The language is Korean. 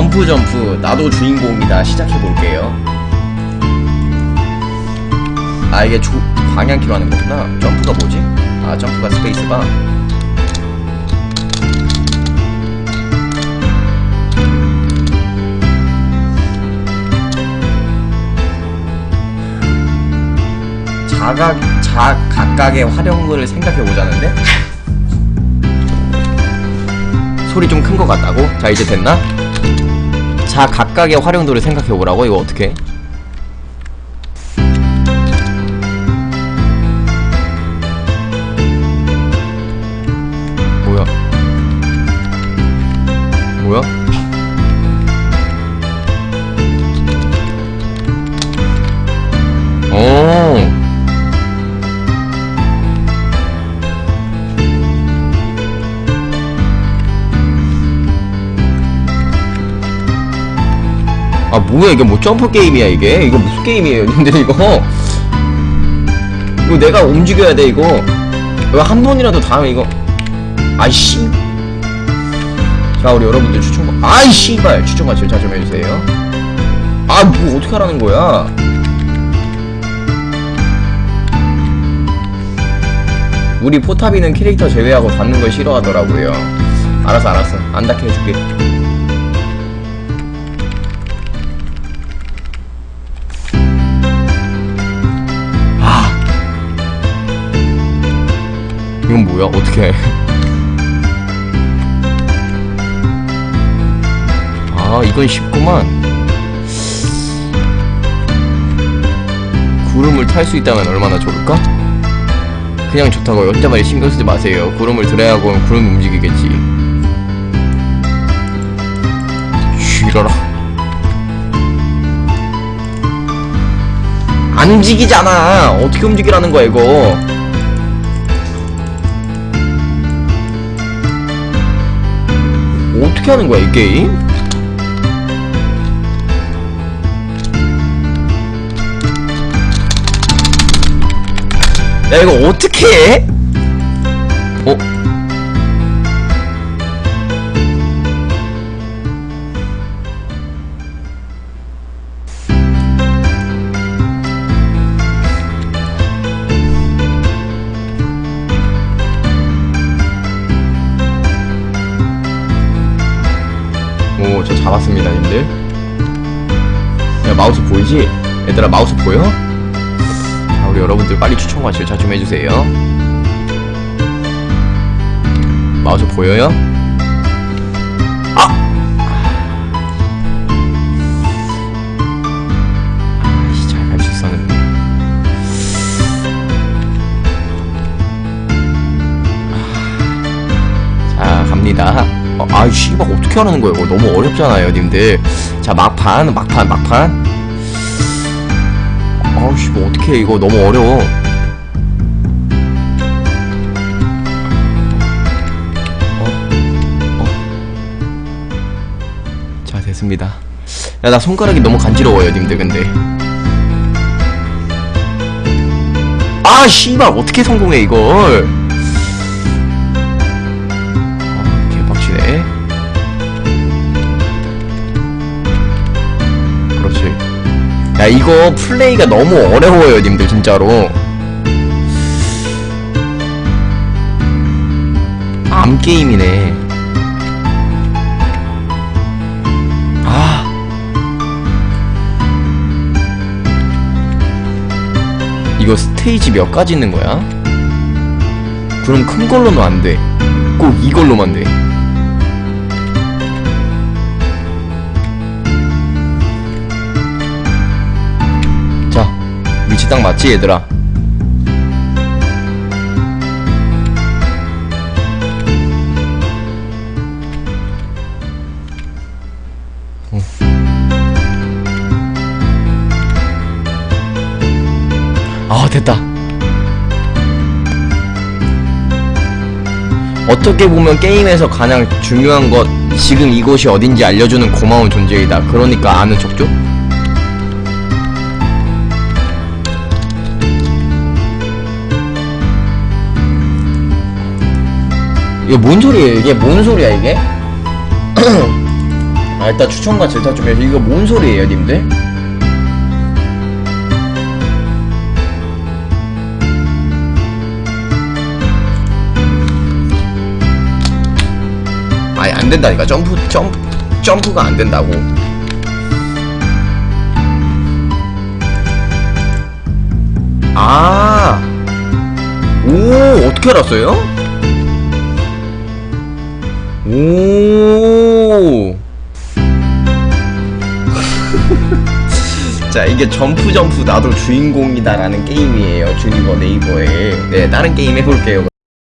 점프 점프 나도 주인공이다 시작해볼게요 아 이게 조, 방향키로 하는 거구나 점프가 뭐지? 아 점프가 스페이스바 자각 자 각각의 활용을 생각해 보자는데 소리 좀 큰 것 같다고? 자 이제 됐나? 자 각각의 활용도를 생각해 보라고 이거 어떻게? 뭐야? 뭐야? 아 뭐야 이게 뭐 점프 게임이야 이게? 이거 무슨 게임이에요 근데 이거? 이거 내가 움직여야 돼 이거. 이거 한 번이라도 다음에 이거. 아이씨. 자 우리 여러분들 추천 아이 씨발. 추천 같이 자좀 해주세요. 아 뭐 어떻게 하라는 거야? 우리 포탑이는 캐릭터 제외하고 닿는 걸 싫어하더라고요. 알았어 알았어. 안 닿게 해줄게 뭐야 어떻게. 해? 아 이건 쉽구만. 구름을 탈 수 있다면 얼마나 좋을까? 그냥 좋다고 여자말이 신경 쓰지 마세요. 구름을 들어야 하고 구름 움직이겠지. 쉬러라. 안 움직이잖아. 어떻게 움직이라는 거야 이거 어떻게 하는 거야 이 게임? 야 이거 어떻게 해? 어? 오, 저 잡았습니다, 님들. 야, 마우스 보이지? 얘들아, 마우스 보여? 자, 우리 여러분들 빨리 추천과 질차 좀 해주세요. 마우스 보여요? 아! 있었는데. 자, 갑니다. 어, 아이, 씨발, 어떻게 하라는 거예요? 이거 너무 어렵잖아요, 님들. 자, 막판, 막판, 막판. 아우 씨 뭐 어떻게 이거 너무 어려워 어? 어? 자 됐습니다 야 나 손가락이 너무 간지러워요 님들 근데 아 씨발 어떻게 성공해 이걸 야 이거 플레이가 너무 어려워요 님들 진짜로. 암 게임이네. 아. 이거 스테이지 몇 가지 있는 거야? 그럼 큰 걸로는 안돼꼭 이걸로만 돼 딱 맞지, 얘들아? 어. 아, 됐다. 어떻게 보면 게임에서 가장 중요한 것, 지금 이곳이 어딘지 알려주는 고마운 존재이다. 그러니까 아는 척 좀? 이게 뭔 소리예요? 이게 뭔 소리야 이게? 아 일단 추천과 질타 좀 해주세요 이거 뭔 소리예요 님들? 아니 안 된다니까 점프 점프 점프가 안 된다고 아, 오, 어떻게 알았어요? 오. 자, 이게 점프 점프 나도 주인공이다라는 게임이에요. 주니버 네이버에. 네, 다른 게임 해볼게요.